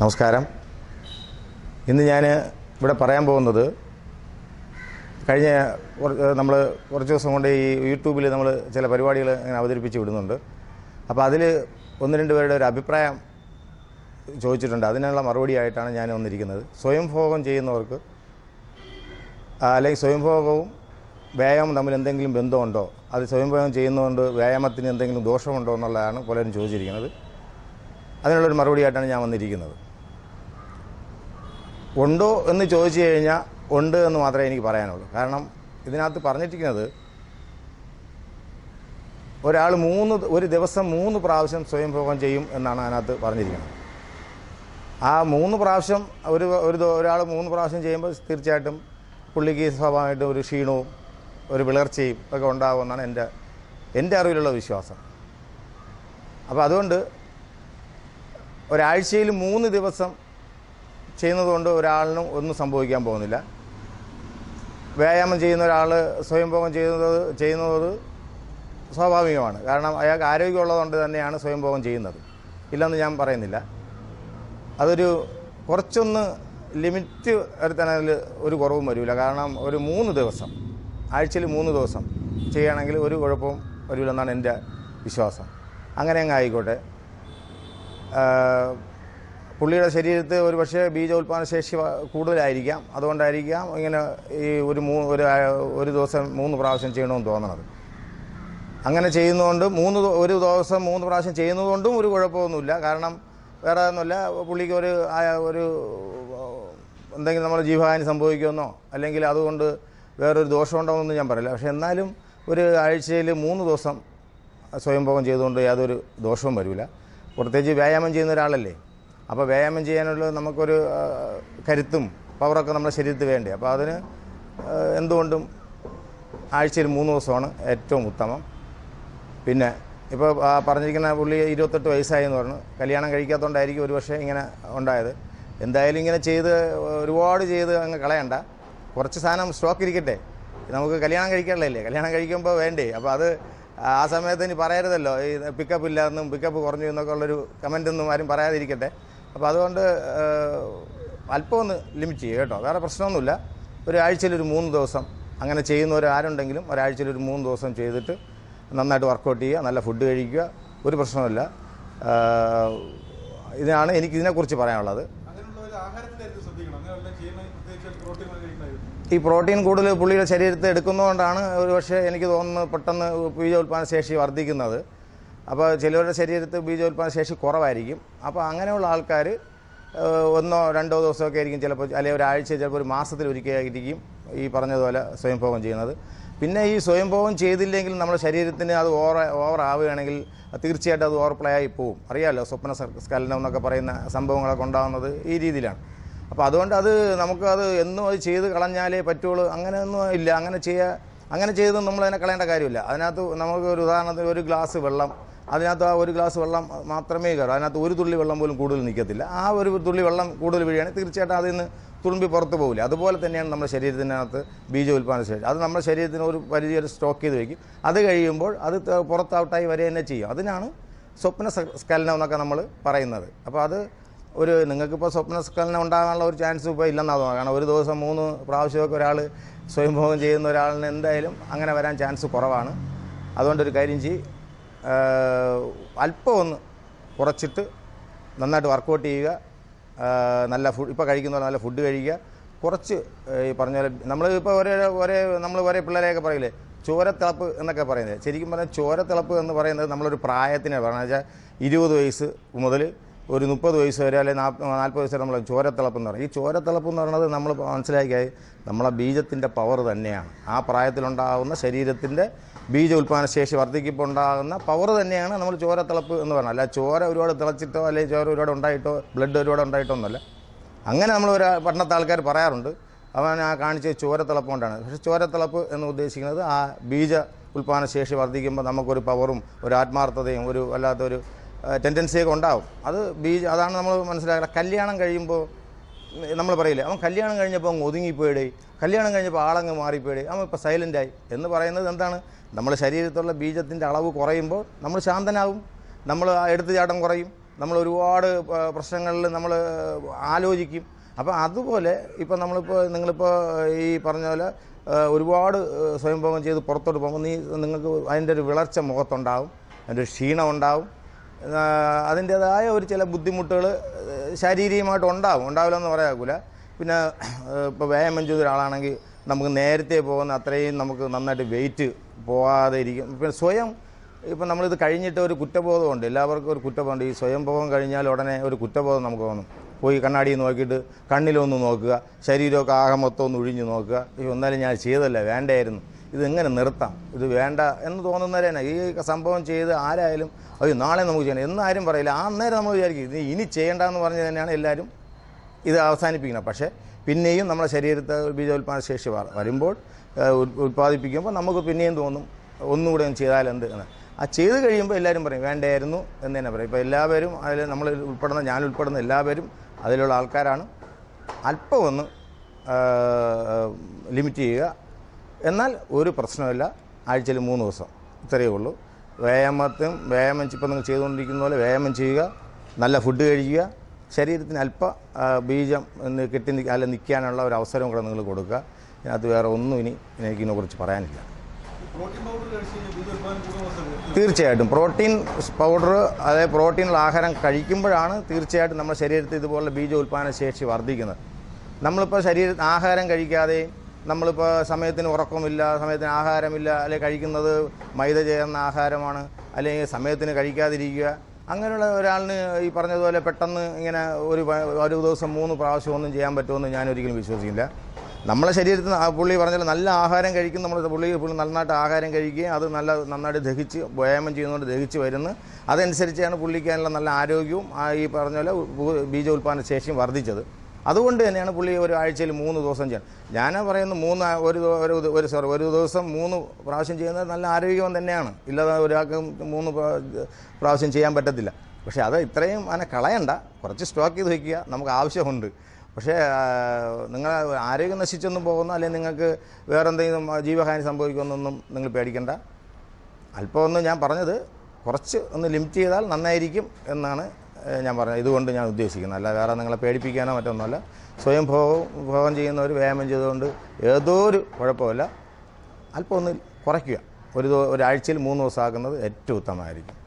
നമസ്കാരം. ഇന്ന് ഞാൻ ഇവിടെ പറയാൻ പോകുന്നത് കഴിഞ്ഞ നമ്മൾ കുറച്ച് ദിവസം കൊണ്ട് ഈ യൂട്യൂബിൽ നമ്മൾ ചില പരിപാടികൾ ഇങ്ങനെ അവതരിപ്പിച്ച് വിടുന്നുണ്ട്. അപ്പോൾ അതിൽ ഒന്ന് രണ്ട് പേരുടെ ഒരു അഭിപ്രായം ചോദിച്ചിട്ടുണ്ട്. അതിനുള്ള മറുപടിയായിട്ടാണ് ഞാൻ വന്നിരിക്കുന്നത്. സ്വയംഭോഗം ചെയ്യുന്നവർക്ക് അല്ലെങ്കിൽ സ്വയംഭോഗവും വ്യായാമം തമ്മിൽ എന്തെങ്കിലും ബന്ധമുണ്ടോ? അത് സ്വയംഭോഗം ചെയ്യുന്നതുകൊണ്ട് വ്യായാമത്തിന് എന്തെങ്കിലും ദോഷമുണ്ടോ എന്നുള്ളതാണ് പലരും ചോദിച്ചിരിക്കുന്നത്. അതിനുള്ളൊരു മറുപടിയായിട്ടാണ് ഞാൻ വന്നിരിക്കുന്നത്. ഉണ്ടോ എന്ന് ചോദിച്ചു കഴിഞ്ഞാൽ ഉണ്ട് എന്ന് മാത്രമേ എനിക്ക് പറയാനുള്ളൂ. കാരണം ഇതിനകത്ത് പറഞ്ഞിരിക്കുന്നത് ഒരാൾ മൂന്ന് ഒരു ദിവസം മൂന്ന് പ്രാവശ്യം സ്വയംഭോഗം ചെയ്യും എന്നാണ് അതിനകത്ത് പറഞ്ഞിരിക്കുന്നത്. ആ മൂന്ന് പ്രാവശ്യം ഒരു ഒരു ഒരാൾ മൂന്ന് പ്രാവശ്യം ചെയ്യുമ്പോൾ തീർച്ചയായിട്ടും പുള്ളിക്ക് സ്വാഭാവികമായിട്ടും ഒരു ക്ഷീണവും ഒരു വിളർച്ചയും ഒക്കെ ഉണ്ടാകുമെന്നാണ് എന്റെ എന്റെ അറിവിലുള്ള വിശ്വാസം. അപ്പോൾ അതുകൊണ്ട് ഒരാഴ്ചയിൽ മൂന്ന് ദിവസം ചെയ്യുന്നതുകൊണ്ട് ഒരാളിനും ഒന്നും സംഭവിക്കാൻ പോകുന്നില്ല. വ്യായാമം ചെയ്യുന്ന ഒരാൾ സ്വയംഭോഗം ചെയ്യുന്നത് ചെയ്യുന്നത് സ്വാഭാവികമാണ്. കാരണം അയാൾക്ക് ആരോഗ്യമുള്ളതുകൊണ്ട് തന്നെയാണ് സ്വയംഭോഗം ചെയ്യുന്നത്. ഇല്ലെന്ന് ഞാൻ പറയുന്നില്ല. അതൊരു കുറച്ചൊന്ന് ലിമിറ്റ് വരുത്താനതിൽ ഒരു കുറവും വരില്ല. കാരണം ഒരു മൂന്ന് ദിവസം ആഴ്ചയിൽ മൂന്ന് ദിവസം ചെയ്യുകയാണെങ്കിൽ ഒരു കുഴപ്പവും വരില്ലെന്നാണ് എന്റെ വിശ്വാസം. അങ്ങനെ അങ്ങ് ആയിക്കോട്ടെ പുള്ളിയുടെ ശരീരത്ത് ഒരു പക്ഷേ ബീജോത്പാദന ശേഷി കൂടുതലായിരിക്കാം. അതുകൊണ്ടായിരിക്കാം ഇങ്ങനെ ഈ ഒരു മൂ ഒരു ഒരു ദിവസം മൂന്ന് പ്രാവശ്യം ചെയ്യണമെന്ന് തോന്നണത്. അങ്ങനെ ചെയ്യുന്നതുകൊണ്ട് മൂന്ന് ഒരു ദിവസം മൂന്ന് പ്രാവശ്യം ചെയ്യുന്നതുകൊണ്ടും ഒരു കുഴപ്പമൊന്നുമില്ല. കാരണം വേറെ ഒന്നുമില്ല പുള്ളിക്ക് ഒരു ഒരു എന്തെങ്കിലും നമ്മൾ ജീവഹാനി സംഭവിക്കുമെന്നോ അല്ലെങ്കിൽ അതുകൊണ്ട് വേറൊരു ദോഷമുണ്ടോയെന്നൊന്നും ഞാൻ പറയില്ല. പക്ഷേ എന്നാലും ഒരു ആഴ്ചയിൽ മൂന്ന് ദിവസം സ്വയംഭോഗം ചെയ്തുകൊണ്ട് യാതൊരു ദോഷവും വരില്ല. പ്രത്യേകിച്ച് വ്യായാമം ചെയ്യുന്ന ഒരാളല്ലേ? അപ്പോൾ വ്യായാമം ചെയ്യാനുള്ള നമുക്കൊരു കരുത്തും പവറൊക്കെ നമ്മുടെ ശരീരത്തിൽ വേണ്ടി. അപ്പോൾ അതിന് എന്തുകൊണ്ടും ആഴ്ചയിൽ മൂന്ന് ദിവസമാണ് ഏറ്റവും ഉത്തമം. പിന്നെ ഇപ്പോൾ പറഞ്ഞിരിക്കുന്ന പുള്ളി ഇരുപത്തെട്ട് വയസ്സായി എന്ന് പറഞ്ഞു. കല്യാണം കഴിക്കാത്തതുകൊണ്ടായിരിക്കും ഒരു പക്ഷേ ഇങ്ങനെ ഉണ്ടായത്. എന്തായാലും ഇങ്ങനെ ചെയ്ത് ഒരുപാട് ചെയ്ത് അങ്ങ് കളയണ്ട. കുറച്ച് സാധനം സ്റ്റോക്ക് ഇരിക്കട്ടെ. നമുക്ക് കല്യാണം കഴിക്കാനുള്ളതല്ലേ? കല്യാണം കഴിക്കുമ്പോൾ വേണ്ടേ? അപ്പോൾ അത് ആ സമയത്ത് ഇനി പറയരുതല്ലോ. ഈ പിക്കപ്പ് ഇല്ലാതെന്നും പിക്കപ്പ് കുറഞ്ഞു എന്നൊക്കെ ഉള്ളൊരു കമന്റ് ഒന്നും ആരും പറയാതിരിക്കട്ടെ. അപ്പോൾ അതുകൊണ്ട് അല്പം ഒന്ന് ലിമിറ്റ് ചെയ്യുക കേട്ടോ. വേറെ പ്രശ്നമൊന്നുമില്ല. ഒരാഴ്ചയിൽ ഒരു മൂന്ന് ദിവസം അങ്ങനെ ചെയ്യുന്നവരാരുണ്ടെങ്കിലും ഒരാഴ്ചയിൽ ഒരു മൂന്ന് ദിവസം ചെയ്തിട്ട് നന്നായിട്ട് വർക്കൗട്ട് ചെയ്യുക നല്ല ഫുഡ് കഴിക്കുക ഒരു പ്രശ്നമില്ല ഇതാണ് എനിക്ക് ഇതിനെക്കുറിച്ച് പറയാനുള്ളത്. ഈ പ്രോട്ടീൻ കൂടുതൽ പുള്ളിയുടെ ശരീരത്തിൽ എടുക്കുന്നതുകൊണ്ടാണ് ഒരു പക്ഷേ എനിക്ക് തോന്നുന്നത് പെട്ടെന്ന് ബീജോത്പാദന ശേഷി വർദ്ധിക്കുന്നത്. അപ്പോൾ ചിലവരുടെ ശരീരത്തിൽ ബീജോത്പാദന ശേഷി കുറവായിരിക്കും. അപ്പോൾ അങ്ങനെയുള്ള ആൾക്കാർ ഒന്നോ രണ്ടോ ദിവസമൊക്കെ ആയിരിക്കും ചിലപ്പോൾ അല്ലെങ്കിൽ ഒരാഴ്ച ചിലപ്പോൾ ഒരു മാസത്തിൽ ഒരിക്കലായിരിക്കും ഈ പറഞ്ഞതുപോലെ സ്വയംഭോഗം ചെയ്യുന്നത്. പിന്നെ ഈ സ്വയംഭോഗം ചെയ്തില്ലെങ്കിൽ നമ്മുടെ ശരീരത്തിന് അത് ഓവർ ഓവർ ആവുകയാണെങ്കിൽ തീർച്ചയായിട്ടും അത് ഓവർപ്ലേ ആയി പോവും. അറിയാമല്ലോ സ്വപ്ന സ്കലനം എന്നൊക്കെ പറയുന്ന സംഭവങ്ങളൊക്കെ ഉണ്ടാകുന്നത് ഈ രീതിയിലാണ്. അപ്പോൾ അതുകൊണ്ട് അത് നമുക്ക് അത് എന്നും അത് ചെയ്ത് കളഞ്ഞാലേ പറ്റുള്ളൂ. അങ്ങനെയൊന്നും ഇല്ല. അങ്ങനെ ചെയ്യുക അങ്ങനെ ചെയ്ത് നമ്മൾ അതിനെ കളയേണ്ട കാര്യമില്ല. അതിനകത്ത് നമുക്ക് ഒരു ഉദാഹരണത്തിന് ഒരു ഗ്ലാസ് വെള്ളം അതിനകത്ത് ആ ഒരു ഗ്ലാസ് വെള്ളം മാത്രമേ കയറൂ. അതിനകത്ത് ഒരു തുള്ളി വെള്ളം പോലും കൂടുതൽ നിൽക്കത്തില്ല. ആ ഒരു തുള്ളി വെള്ളം കൂടുതൽ വീഴുകയാണെങ്കിൽ തീർച്ചയായിട്ടും അതിൽ നിന്ന് തുളുമ്പി പുറത്ത് പോകില്ല. അതുപോലെ തന്നെയാണ് നമ്മുടെ ശരീരത്തിനകത്ത് ബീജ ഉൽപ്പാദന ശേഷി. അത് നമ്മുടെ ശരീരത്തിന് ഒരു പരിധി വരെ സ്റ്റോക്ക് ചെയ്ത് വയ്ക്കും. അത് കഴിയുമ്പോൾ അത് പുറത്ത് ഔട്ടായി വരെ തന്നെ ചെയ്യും. അതിനാണ് സ്വപ്ന സ്കലനം എന്നൊക്കെ നമ്മൾ പറയുന്നത്. അപ്പോൾ അത് ഒരു നിങ്ങൾക്കിപ്പോൾ സ്വപ്ന സ്കലനം ഉണ്ടാകാനുള്ള ഒരു ചാൻസ് ഇപ്പോൾ ഇല്ലെന്നാണ് തോന്നുന്നത്. കാരണം ഒരു ദിവസം മൂന്ന് പ്രാവശ്യമൊക്കെ ഒരാൾ സ്വയംഭോഗം ചെയ്യുന്ന ഒരാളിന് എന്തായാലും അങ്ങനെ വരാൻ ചാൻസ് കുറവാണ്. അതുകൊണ്ടൊരു കാര്യം ചെയ്യും. അല്പം ഒന്ന് കുറച്ചിട്ട് നന്നായിട്ട് വർക്കൗട്ട് ചെയ്യുക. നല്ല ഫുഡ് ഇപ്പോൾ കഴിക്കുന്ന നല്ല ഫുഡ് കഴിക്കുക. കുറച്ച് ഈ പറഞ്ഞ പോലെ നമ്മൾ ഇപ്പോൾ ഒരേ ഒരേ നമ്മൾ ഒരേ പിള്ളേരെയൊക്കെ പറയില്ലേ ചോരത്തിളപ്പ് എന്നൊക്കെ പറയുന്നത്. ശരിക്കും പറഞ്ഞാൽ ചോരത്തിളപ്പ് എന്ന് പറയുന്നത് നമ്മളൊരു പ്രായത്തിനെ പറഞ്ഞാൽ ഇരുപത് വയസ്സ് മുതൽ ഒരു മുപ്പത് വയസ്സ് വരെ അല്ലെങ്കിൽ നാൽപ്പത് വയസ്സ് വരെ നമ്മൾ ചോരത്തിളപ്പ് എന്ന് പറയും. ഈ ചോരത്തിളപ്പ് എന്ന് പറയുന്നത് നമ്മൾ മനസ്സിലാക്കിയായി നമ്മളെ ബീജത്തിന്റെ പവർ തന്നെയാണ്. ആ പ്രായത്തിലുണ്ടാകുന്ന ശരീരത്തിന്റെ ബീജ ഉൽപ്പാദന ശേഷി വർദ്ധിക്കുമ്പോൾ ഉണ്ടാകുന്ന പവർ തന്നെയാണ് നമ്മൾ ചോരത്തിളപ്പ് എന്ന് പറയുന്നത്. അല്ല ചോര ഒരുപാട് തിളച്ചിട്ടോ അല്ലെങ്കിൽ ചോര ഒരുപാട് ഉണ്ടായിട്ടോ ബ്ലഡ് ഒരുപാട് ഉണ്ടായിട്ടോ ഒന്നുമല്ല. അങ്ങനെ നമ്മൾ ഒരു പണ്ടത്തെ ആൾക്കാർ പറയാറുണ്ട്. അവൻ ആ കാണിച്ച ചോരത്തിളപ്പ് കൊണ്ടാണ്. പക്ഷേ ചോരത്തിളപ്പ് എന്ന് ഉദ്ദേശിക്കുന്നത് ആ ബീജ ഉൽപ്പാദന ശേഷി വർദ്ധിക്കുമ്പോൾ നമുക്കൊരു പവറും ഒരു ആത്മാർത്ഥതയും ഒരു വല്ലാത്തൊരു ടെൻഡൻസിയൊക്കെ ഉണ്ടാവും. അത് ബീജ അതാണ് നമ്മൾ മനസ്സിലാക്കുക കല്യാണം കഴിയുമ്പോൾ നമ്മൾ പറയില്ലേ അവൻ കല്യാണം കഴിഞ്ഞപ്പോൾ അങ്ങ് ഒതുങ്ങിപ്പോയിടേ. കല്യാണം കഴിഞ്ഞപ്പോൾ ആളങ്ങ് മാറിപ്പോയിടേ. അവൻ ഇപ്പോൾ സൈലന്റായി എന്ന് പറയുന്നത് എന്താണ്? നമ്മുടെ ശരീരത്തുള്ള ബീജത്തിന്റെ അളവ് കുറയുമ്പോൾ നമ്മൾ ശാന്തനാവും നമ്മൾ എടുത്തുചാട്ടം കുറയും. നമ്മൾ ഒരുപാട് പ്രശ്നങ്ങളിൽ നമ്മൾ ആലോചിക്കും. അപ്പോൾ അതുപോലെ ഇപ്പോൾ നമ്മളിപ്പോൾ നിങ്ങളിപ്പോൾ ഈ പറഞ്ഞ പോലെ ഒരുപാട് സ്വയംഭോഗം ചെയ്ത് പുറത്തോട്ട് പോകുമ്പോൾ നീ നിങ്ങൾക്ക് അതിന്റെ ഒരു വിളർച്ച മുഖത്തുണ്ടാവും. അതിന്റെ ഒരു ക്ഷീണം ഉണ്ടാവും. അതിന്റേതായ ഒരു ചില ബുദ്ധിമുട്ടുകൾ ശാരീരികമായിട്ട് ഉണ്ടാവും. ഉണ്ടാവില്ല എന്ന് പറയാക്കൂല. പിന്നെ ഇപ്പോൾ വ്യായാമം ചെയ്ത ഒരാളാണെങ്കിൽ നമുക്ക് നേരത്തെ പോകുന്ന അത്രയും നമുക്ക് നന്നായിട്ട് വെയിറ്റ് പോകാതെ ഇരിക്കും. പിന്നെ സ്വയം ഇപ്പം നമ്മളിത് കഴിഞ്ഞിട്ട് ഒരു കുറ്റബോധമുണ്ട് എല്ലാവർക്കും ഒരു കുറ്റബോധമുണ്ട് ഈ സ്വയം പോകാൻ കഴിഞ്ഞാൽ ഉടനെ ഒരു കുറ്റബോധം നമുക്ക് തോന്നും. പോയി കണ്ണാടിയിൽ നോക്കിയിട്ട് കണ്ണിലൊന്ന് നോക്കുക. ശരീരമൊക്കെ ആകെ മൊത്തം ഒന്ന് ഒഴിഞ്ഞ് നോക്കുക. എന്നാലും ഞാൻ ചെയ്തല്ല വേണ്ടായിരുന്നു ഇത് എങ്ങനെ നിർത്താം? ഇത് വേണ്ട എന്ന് തോന്നുന്നവരെ ഈ സംഭവം ചെയ്ത് ആരായാലും അയ്യോ നാളെ നമുക്ക് ചെയ്യണം. എന്നാരും പറയില്ല. ആ അന്നേരം നമ്മൾ വിചാരിക്കും ഇത് ഇനി ചെയ്യേണ്ടെന്ന് പറഞ്ഞ് തന്നെയാണ് എല്ലാവരും ഇത് അവസാനിപ്പിക്കുന്നത്. പക്ഷേ പിന്നെയും നമ്മുടെ ശരീരത്തെ ബീജോത്പാദന ശേഷി വരുമ്പോൾ ഉത്പാദിപ്പിക്കുമ്പോൾ നമുക്ക് പിന്നെയും തോന്നും ഒന്നുകൂടെ ഒന്ന് ചെയ്താൽ എന്ത് എന്ന്. ആ ചെയ്ത് കഴിയുമ്പോൾ എല്ലാവരും പറയും വേണ്ടായിരുന്നു എന്ന് തന്നെ പറയും. ഇപ്പോൾ എല്ലാവരും അതിൽ നമ്മൾ ഉൾപ്പെടുന്ന ഞാൻ ഉൾപ്പെടുന്ന എല്ലാവരും അതിലുള്ള ആൾക്കാരാണ്. അല്പം ഒന്ന് ലിമിറ്റ് ചെയ്യുക. എന്നാൽ ഒരു പ്രശ്നമില്ല ആഴ്ചയിൽ മൂന്ന് ദിവസം. ഇത്രയേ ഉള്ളൂ. വ്യായാമത്തും വ്യായാമം ഇപ്പം നിങ്ങൾ ചെയ്തുകൊണ്ടിരിക്കുന്ന പോലെ വ്യായാമം ചെയ്യുക നല്ല ഫുഡ് കഴിക്കുക ശരീരത്തിന് അല്പ ബീജം കെട്ടി നിൽക്കുക അല്ല നിൽക്കാനുള്ള ഒരു അവസരം കൂടെ നിങ്ങൾ കൊടുക്കുക. അതിനകത്ത് വേറെ ഒന്നും ഇനി എനിക്ക് ഇതിനെക്കുറിച്ച് പറയാനില്ല. തീർച്ചയായിട്ടും. പ്രോട്ടീൻ പൗഡർ അതായത് പ്രോട്ടീനുള്ള ആഹാരം കഴിക്കുമ്പോഴാണ് തീർച്ചയായിട്ടും നമ്മുടെ ശരീരത്തിൽ ഇതുപോലെ ബീജ ഉൽപ്പാദന ശേഷി വർദ്ധിക്കുന്നത്. നമ്മളിപ്പോൾ ശരീര ആഹാരം കഴിക്കാതെയും നമ്മളിപ്പോൾ സമയത്തിന് ഉറക്കമില്ല സമയത്തിന് ആഹാരമില്ല അല്ലെങ്കിൽ കഴിക്കുന്നത് മൈദ ചേർന്ന ആഹാരമാണ് അല്ലെങ്കിൽ സമയത്തിന് കഴിക്കാതിരിക്കുക. അങ്ങനെയുള്ള ഒരാളിന് ഈ പറഞ്ഞതുപോലെ പെട്ടെന്ന് ഇങ്ങനെ ഒരു ഒരു ദിവസം മൂന്ന് പ്രാവശ്യം ഒന്നും ചെയ്യാൻ പറ്റുമെന്ന് ഞാൻ ഒരിക്കലും വിശ്വസിക്കില്ല. നമ്മളെ ശരീരത്തിൽ പുള്ളി പറഞ്ഞാൽ നല്ല ആഹാരം കഴിക്കും നമ്മൾ പുള്ളി പുള്ളി നന്നായിട്ട് ആഹാരം കഴിക്കുകയും അത് നല്ല നന്നായിട്ട് ദഹിച്ച് വ്യായാമം ചെയ്യുന്നതുകൊണ്ട് ദഹിച്ച് വരുന്നു. അതനുസരിച്ചാണ് പുള്ളിക്കാനുള്ള നല്ല ആരോഗ്യവും ഈ പറഞ്ഞ പോലെ ബീജ ഉൽപ്പാദന ശേഷിയും വർദ്ധിച്ചത്. അതുകൊണ്ട് തന്നെയാണ് പുള്ളി ഒരു ആഴ്ചയിൽ മൂന്ന് ദിവസം ചെയ്യണം ഞാൻ പറയുന്നു മൂന്ന് ഒരു ഒരു ഒരു സോറി ഒരു ദിവസം മൂന്ന് പ്രാവശ്യം ചെയ്യുന്നത് നല്ല ആരോഗ്യം തന്നെയാണ്. ഇല്ലാതെ ഒരാൾക്ക് മൂന്ന് പ്രാ- പ്രാവശ്യം ചെയ്യാൻ പറ്റത്തില്ല. പക്ഷേ അത് ഇത്രയും അങ്ങനെ കളയണ്ട. കുറച്ച് സ്റ്റോക്ക് ചെയ്ത് വയ്ക്കുക നമുക്ക് ആവശ്യമുണ്ട്. പക്ഷേ നിങ്ങൾ ആരോഗ്യം നശിച്ചൊന്നും പോകുന്നു അല്ലെങ്കിൽ നിങ്ങൾക്ക് വേറെ എന്തെങ്കിലും ജീവഹാനി സംഭവിക്കുമെന്നൊന്നും നിങ്ങൾ പേടിക്കണ്ട. അല്പമൊന്നും ഞാൻ പറഞ്ഞത് കുറച്ച് ഒന്ന് ലിമിറ്റ് ചെയ്താൽ നന്നായിരിക്കും എന്നാണ് ഞാൻ പറഞ്ഞത് ഇതുകൊണ്ട് ഞാൻ ഉദ്ദേശിക്കുന്നത് അല്ല വേറെ നിങ്ങളെ പേടിപ്പിക്കാനോ മറ്റൊന്നുമല്ല. സ്വയം ഭോഗം ഭോഗം ചെയ്യുന്നവർ വ്യായാമം ചെയ്തുകൊണ്ട് ഏതോ ഒരു കുഴപ്പമില്ല. അല്പം ഒന്ന് കുറയ്ക്കുക. ഒരു ഒരാഴ്ചയിൽ മൂന്ന് ദിവസം ആക്കുന്നത് ഏറ്റവും ഉത്തമമായിരിക്കും.